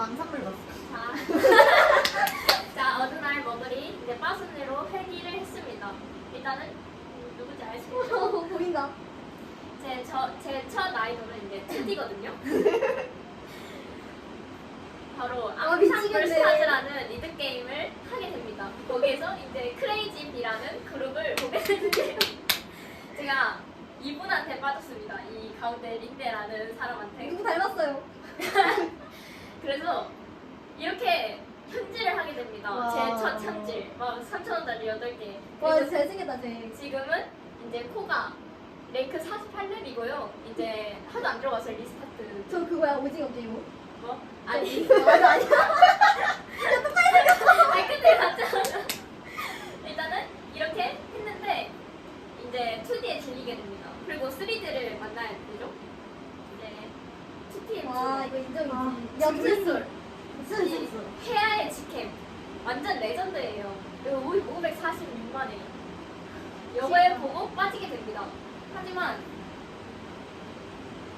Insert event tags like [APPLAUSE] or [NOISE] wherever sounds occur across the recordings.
망상물 봤어. 자, [LAUGHS] 자 어느 날 머글이 이제 빠순으로 회귀를 했습니다. 일단은 수 있죠? 어, 보인다. 제저제첫 아이돌은 이제 2D거든요. [LAUGHS] 바로 아, 앙상 미치겠네. 불스타즈라는 리드 게임을 하게 됩니다. 거기에서 이제 크레이지 비라는 그룹을 보게 되는데요. [LAUGHS] 제가 이분한테 빠졌습니다. 이 가운데 린데라는 사람한테. 누구 닮았어요? 그래서 이렇게 현질을 하게 됩니다. 와. 제 첫 현질. 막 3,000원 짜리 8개. 와, 잘생겼다, 쟤. 지금은 이제 코가 랭크 48렙이고요. 이제 하도 안 들어가서 리스타트. 저 그거야, 오징어 게임. 뭐? 아니. 맞아, 아니야. 아니 근데 맞잖아. 일단은 이렇게 했는데 이제 2D에 질리게 됩니다. 그리고 3D를 만나야 되죠. 2PM 와, 이거 인정이지. 아, 무슨 실수? 헤아의 직캠 완전 레전드예요. 이거 546만이에요. 이거에 보고 빠지게 됩니다. 하지만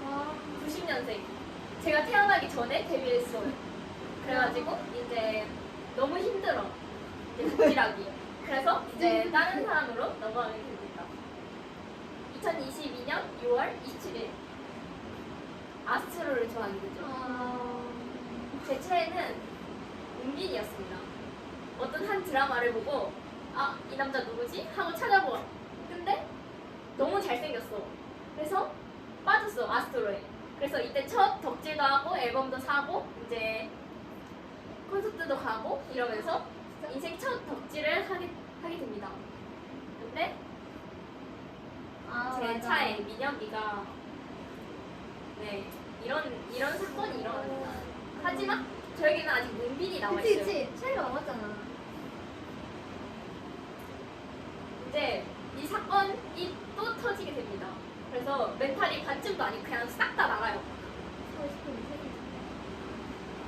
아, 90년생 제가 태어나기 전에 데뷔했어요. 그래가지고 이제 너무 힘들어. 이제 극질하기. 그래서 이제 [LAUGHS] 다른 사람으로 넘어가게 됩니다. 2022년 6월 27일 아스트로를 좋아하게 되죠. 아. 제 최애는 은빈이었습니다. 어떤 한 드라마를 보고 아 이 남자 누구지? 하고 찾아보아. 근데 너무 잘생겼어. 그래서 빠졌어 아스트로에. 그래서 이때 첫 덕질도 하고 앨범도 사고 이제 콘서트도 가고 이러면서 인생 첫 덕질을 하게 하게 됩니다. 근데 아, 제 맞아. 차에 민혁이가 네 이런 이런 사건이 일어납니다. 하지만 저에게는 아직 문빈이 남아 그치, 있어요. 그치. 차이가 남았잖아. 이제 이 사건이 또 터지게 됩니다. 그래서 멘탈이 반쯤도 아니고 그냥 싹 다 나가요.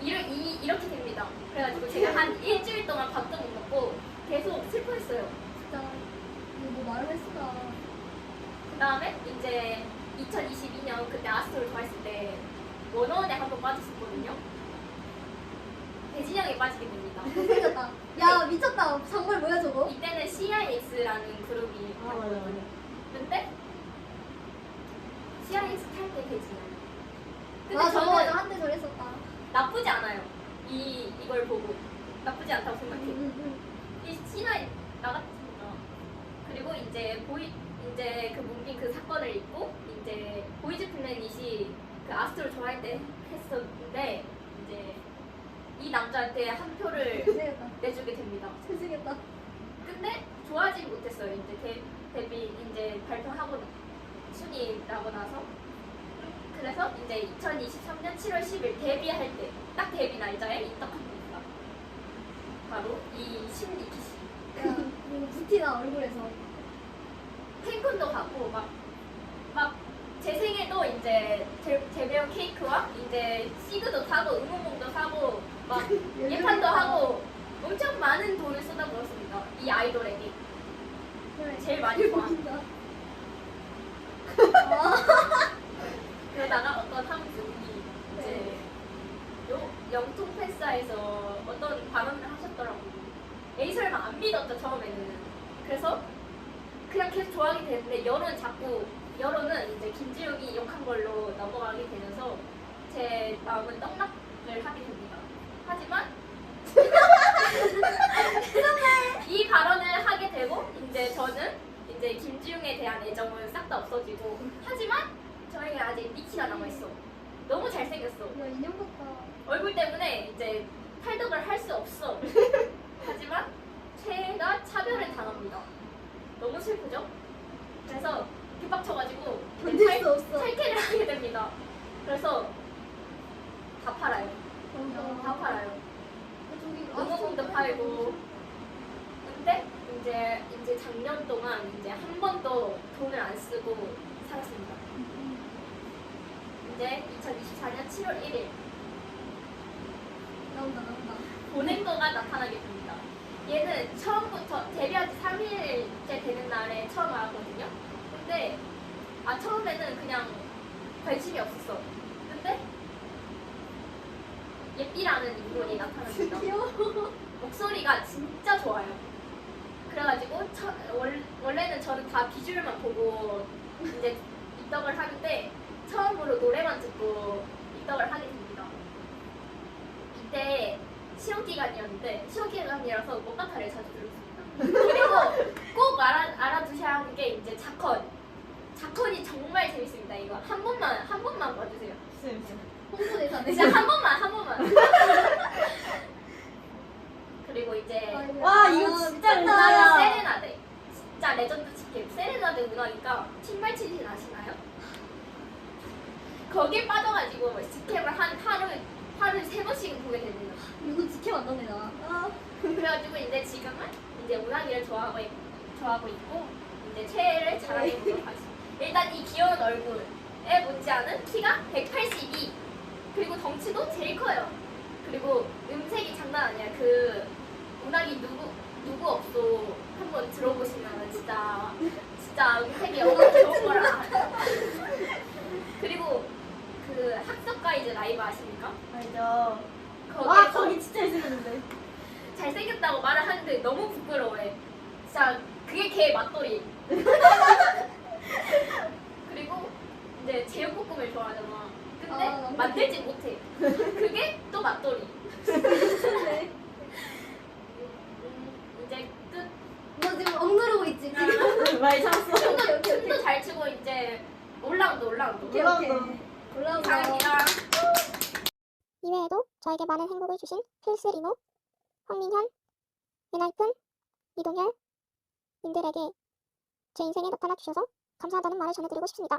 이러, 이, 이렇게 됩니다. 그래가지고 제가 한 일주일 동안 밥도 못 먹고 계속 슬퍼했어요. 진짜. 이거 뭐 말을 했을까. 그 다음에 이제 2022년 그때 아스트로를 좋아했을 때 원어원에 한 번 빠졌었거든요. 대진영에 빠지게 됩니다. 잘생겼다. 야, 미쳤다. 정말 뭐야, 저거? 이때는 CIX라는 그룹이 아, 맞아, 맞아. 근데 CIX 탈 때 대진영. 근데 아, 저거 저는. 한대 저랬었다. 나쁘지 않아요. 이 이걸 보고 나쁘지 않다고 응, 생각해요. 응, 응. 이 신화에 나갔습니다. 그리고 이제 보이 이제 그 문빈 그 사건을 잊고 이제 보이즈 플래닛이 그 아스트로 좋아할 때 했었는데 이제 이 남자한테 한 표를. 내주게 됩니다. 잘생겼다. 근데 좋아하지 못했어요. 이제 데, 데뷔 이제 발표하고 순위 나고 나서 그래서 이제 2023년 7월 10일 데뷔할 때 딱 데뷔 날짜에 입덕합니다. 바로 이 신리키 씨. 부티나 얼굴에서. 팬콘도 가고 막 막 제 생에도 이제 제, 제배운 케이크와 이제 시그도 사고 응원봉도 사고 막 [LAUGHS] 예판도 하고 엄청 많은 돈을 쏟아부었습니다. 이 아이돌에게 그래. 제일 많이 [LAUGHS] 좋아. 웃긴다. 아, 그러다가 어떤 한 분이 이제 요 영통 패스에서 어떤 발언을 하셨더라고요. 에이 설마 안 믿었죠 처음에는. 그래서 그냥 계속 되는데 여론 자꾸 여론은 이제 김지욱이 욕한 걸로 넘어가게 되면서 제 마음은 떡락을 하게 됩니다. 하지만 이 발언을 하게 되고 이제 저는 이제 김지웅에 대한 애정은 싹 다 없어지고 하지만 저에게 아직 미치가 남아 있어. 너무 잘생겼어. 야, 인형 같다. 얼굴 때문에 이제 탈덕을 할 수 없어. 하지만 최가 차별을 당합니다. 너무 슬프죠? 그래서 뒷박쳐가지고 견딜 수 없어. 탈퇴를 하게 됩니다. 그래서 다 팔아요. 다 팔아요. 응원봉도 팔고. 근데 이제 이제 작년 동안 이제 한 번도 돈을 안 쓰고 살았습니다. 이제 2024년 7월 1일 나온다, 나온다. 보냉도가 나타나게 됩니다. 얘는 처음부터 데뷔한 지 3일째 되는 날에 처음 알았거든요. 근데 아 처음에는 그냥 관심이 없었어. 근데 예삐라는 인물이 나타납니다. [LAUGHS] 목소리가 진짜 좋아요. 그래가지고 처, 월, 원래는 저는 다 비주얼만 보고 이제 입덕을 하는데 처음으로 노래만 듣고 입덕을 하게 됩니다. 시험 기간이었는데 시험 기간이라서 목각타를 자주 들었습니다. 그리고 꼭 알아, 알아두셔야 하는 게 이제 자컨. 자컨이 정말 재밌습니다. 이거 한 번만 한 번만 봐주세요. 홍보대사네. 진짜 한 번만 한 번만. [LAUGHS] 그리고 이제 와, 이거 진짜 음악이 레전드야. 세레나데. 진짜 레전드 치킨. 세레나데 음악이니까 신발치신 아시나요? 거기에 빠져가지고 스캠을 한 하루 하루 세 번씩은 보게 됩니다. 누구 지켜 만나네 나. 아, 그래가지고 이제 지금은 이제 운하기를 좋아하고 있, 좋아하고 있고 이제 최애를 자랑해 보도록 [LAUGHS] 하겠습니다. 일단 이 귀여운 얼굴에 못지않은 키가 182 그리고 덩치도 제일 커요. 그리고 음색이 장난 아니야. 그 운하기 누구 누구 없어 한번 들어보시면 진짜 진짜 음색이 [LAUGHS] 너무 좋은 거라. 그리고 그 학습 가이드 라이브 아십니까? 알죠. 와, 거기에서 거기 진짜 잘생겼는데. 잘생겼다고 말을 하는데 너무 부끄러워해. 진짜 그게 걔 맛돌이. 그리고 이제 제육볶음을 좋아하잖아. 근데 아, 너무 만들지 못해. 그게 또 맛돌이. 네. 음, 이제 끝. 너 지금 억누르고 있지 지금. 많이 참았어. 춤도, 오케이, 오케이. 춤도 잘 추고 이제 올라운드 올라운드. 오케이 올라온다. 오케이. 올라온다. 감사합니다. 이외에도 저에게 많은 행복을 주신 필스리노, 황민현, 예나이픈, 이동열 님들에게 제 인생에 나타나 주셔서 감사하다는 말을 전해드리고 싶습니다.